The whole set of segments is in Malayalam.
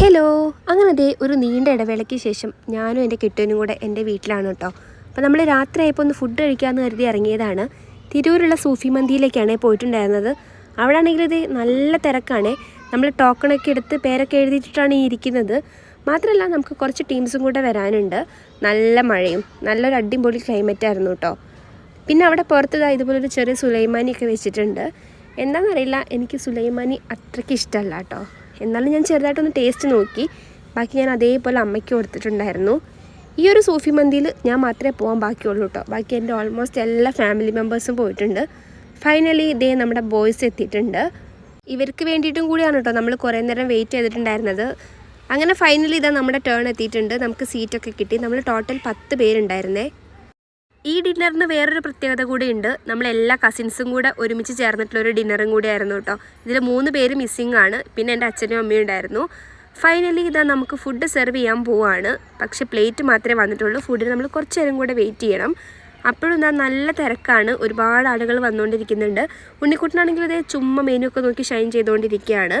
ഹലോ. അങ്ങനെ ദേ ഒരു നീണ്ട ഇടവേളയ്ക്ക് ശേഷം ഞാനും എന്റെ കിട്ടനും കൂടെ എന്റെ വീട്ടിലാണ് കേട്ടോ. അപ്പോൾ നമ്മൾ രാത്രി ആയപ്പോൾ ഒന്ന് ഫുഡ് കഴിക്കാമെന്ന് കരുതി ഇറങ്ങിയതാണ്. തിരൂരുള്ള സൂഫി മന്തിയിലേക്കാണ് പോയിട്ടുണ്ടായിരുന്നത്. അവിടെ ആണെങ്കിൽ ഇത് നല്ല തിരക്കാണ്. നമ്മൾ ടോക്കണൊക്കെ എടുത്ത് പേരൊക്കെ എഴുതിയിട്ടാണ് ഈ ഇരിക്കുന്നത്. മാത്രമല്ല നമുക്ക് കുറച്ച് ടീംസും കൂടെ വരാനുണ്ട്. നല്ല മഴയും. നല്ലൊരു അടിപൊളി ക്ലൈമറ്റ് ആയിരുന്നു കേട്ടോ. പിന്നെ അവിടെ പുറത്ത് ഇതുപോലൊരു ചെറിയ സുലൈമാനിയൊക്കെ വെച്ചിട്ടുണ്ട്. എന്താണെന്നറിയില്ല. എനിക്ക് സുലൈമാനി അത്രയ്ക്ക് ഇഷ്ടമല്ല കേട്ടോ. എന്നാലും ഞാൻ ചെറുതായിട്ടൊന്ന് ടേസ്റ്റ് നോക്കി. ബാക്കി ഞാൻ അതേപോലെ അമ്മയ്ക്ക് കൊടുത്തിട്ടുണ്ടായിരുന്നു. ഈ ഒരു സൂഫി മന്തിയിൽ ഞാൻ മാത്രമേ പോകാൻ ബാക്കിയുള്ളൂ കേട്ടോ ബാക്കി എന്റെ ഓൾമോസ്റ്റ് എല്ലാ ഫാമിലി മെമ്പേഴ്സും പോയിട്ടുണ്ട്. ഫൈനലി ഇതേ നമ്മുടെ ബോയ്സ് എത്തിയിട്ടുണ്ട്. ഇവർക്ക് വേണ്ടിയിട്ടും കൂടിയാണ് കേട്ടോ നമ്മൾ കുറേ നേരം വെയിറ്റ് ചെയ്തിട്ടുണ്ടായിരുന്നത്. അങ്ങനെ ഫൈനലി ഇതാ നമ്മുടെ ടേൺ എത്തിയിട്ടുണ്ട്. നമുക്ക് സീറ്റൊക്കെ കിട്ടി. നമ്മൾ ടോട്ടൽ പത്ത് പേരുണ്ടായിരുന്നേ. ഈ ഡിന്നറിന് വേറൊരു പ്രത്യേകത കൂടി ഉണ്ട് നമ്മൾ എല്ലാ കസിൻസും കൂടെ ഒരുമിച്ച് ചേർന്നിട്ടുള്ള ഒരു ഡിന്നറും കൂടി ആയിരുന്നു കേട്ടോ. ഇതിൽ മൂന്ന് പേര് മിസ്സിംഗ് ആണ്. പിന്നെ എന്റെ അച്ഛനും അമ്മയും ഉണ്ടായിരുന്നു. ഫൈനലി ഇതാ നമുക്ക് ഫുഡ് സെർവ് ചെയ്യാൻ പോവാണ്. പക്ഷേ പ്ലേറ്റ് മാത്രമേ വന്നിട്ടുള്ളൂ. ഫുഡിന് നമ്മൾ കുറച്ച് നേരം കൂടെ വെയിറ്റ് ചെയ്യണം. അപ്പോഴും എന്താ നല്ല തിരക്കാണ്. ഒരുപാട് ആളുകൾ വന്നുകൊണ്ടിരിക്കുന്നുണ്ട്. ഉണ്ണിക്കുട്ടനാണെങ്കിൽ അതേ ചുമ്മാ മെനു ഒക്കെ നോക്കി ഷൈൻ ചെയ്തുകൊണ്ടിരിക്കുകയാണ്.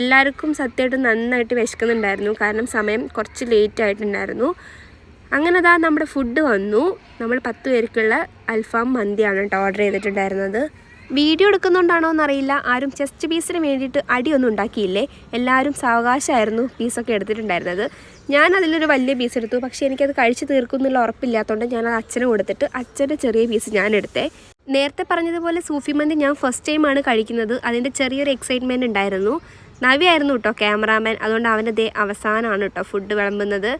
എല്ലാവർക്കും സത്യമായിട്ട് നന്നായിട്ട് വിശക്കുന്നുണ്ടായിരുന്നു. കാരണം സമയം കുറച്ച് ലേറ്റ് ആയിട്ടുണ്ടായിരുന്നു. അങ്ങനെ അതാ നമ്മുടെ ഫുഡ് വന്നു. നമ്മൾ പത്ത് പേർക്കുള്ള അൽഫാം മന്തിയാണ് കേട്ടോ ഓർഡർ ചെയ്തിട്ടുണ്ടായിരുന്നത്. വീഡിയോ എടുക്കുന്നുണ്ടാണോ എന്നറിയില്ല. ആരും ചെസ്റ്റ് പീസിന് വേണ്ടിയിട്ട് അടിയൊന്നും ഉണ്ടാക്കിയില്ലേ. എല്ലാവരും സാവകാശമായിരുന്നു പീസൊക്കെ എടുത്തിട്ടുണ്ടായിരുന്നത്. ഞാൻ അതിലൊരു വലിയ പീസ് എടുത്തു. പക്ഷേ എനിക്കത് കഴിച്ച് തീർക്കുന്നുള്ള ഉറപ്പില്ലാത്തതുകൊണ്ട് ഞാൻ അത് അച്ഛന് കൊടുത്തിട്ട് അച്ഛന്റെ ചെറിയ പീസ് ഞാൻ എടുത്തേ. നേരത്തെ പറഞ്ഞതുപോലെ സൂഫി മന്തി ഞാൻ ഫസ്റ്റ് ടൈമാണ് കഴിക്കുന്നത്. അതിന്റെ ചെറിയൊരു എക്സൈറ്റ്മെന്റ് ഉണ്ടായിരുന്നു. നവിയായിരുന്നു കേട്ടോ ക്യാമറാമാൻ അതുകൊണ്ട് അവന്റെ ദേ അവസാനമാണ് കേട്ടോ ഫുഡ് വിളമ്പുന്നത്.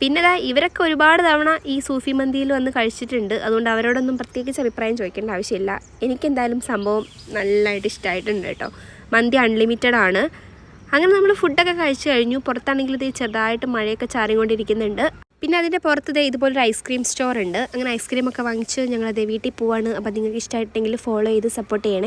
പിന്നെ ഇവരൊക്കെ ഒരുപാട് തവണ ഈ സൂഫി മന്തിയിൽ വന്ന് കഴിച്ചിട്ടുണ്ട്. അതുകൊണ്ട് അവരോടൊന്നും പ്രത്യേകിച്ച് അഭിപ്രായം ചോദിക്കേണ്ട ആവശ്യമില്ല. എനിക്കെന്തായാലും സംഭവം നല്ലതായിട്ട് ഇഷ്ടമായിട്ടുണ്ട് കേട്ടോ. മന്തി അൺലിമിറ്റഡ് ആണ്. അങ്ങനെ നമ്മൾ ഫുഡൊക്കെ കഴിച്ചു കഴിഞ്ഞു. പുറത്താണെങ്കിൽ ഇത് ചെറുതായിട്ട് മഴയൊക്കെ ചാറിക്കൊണ്ടിരിക്കുന്നുണ്ട്. പിന്നെ അതിന്റെ പുറത്ത് ദേ ഇതുപോലൊരു ഐസ്ക്രീം സ്റ്റോർ ഉണ്ട്. അങ്ങനെ ഐസ്ക്രീം ഒക്കെ വാങ്ങിച്ച് ഞങ്ങളത് വീട്ടിൽ പോവാണ്. അപ്പോൾ നിങ്ങൾക്ക് ഇഷ്ടമായിട്ടുണ്ടെങ്കിൽ ഫോളോ ചെയ്ത് സപ്പോർട്ട് ചെയ്യണേ.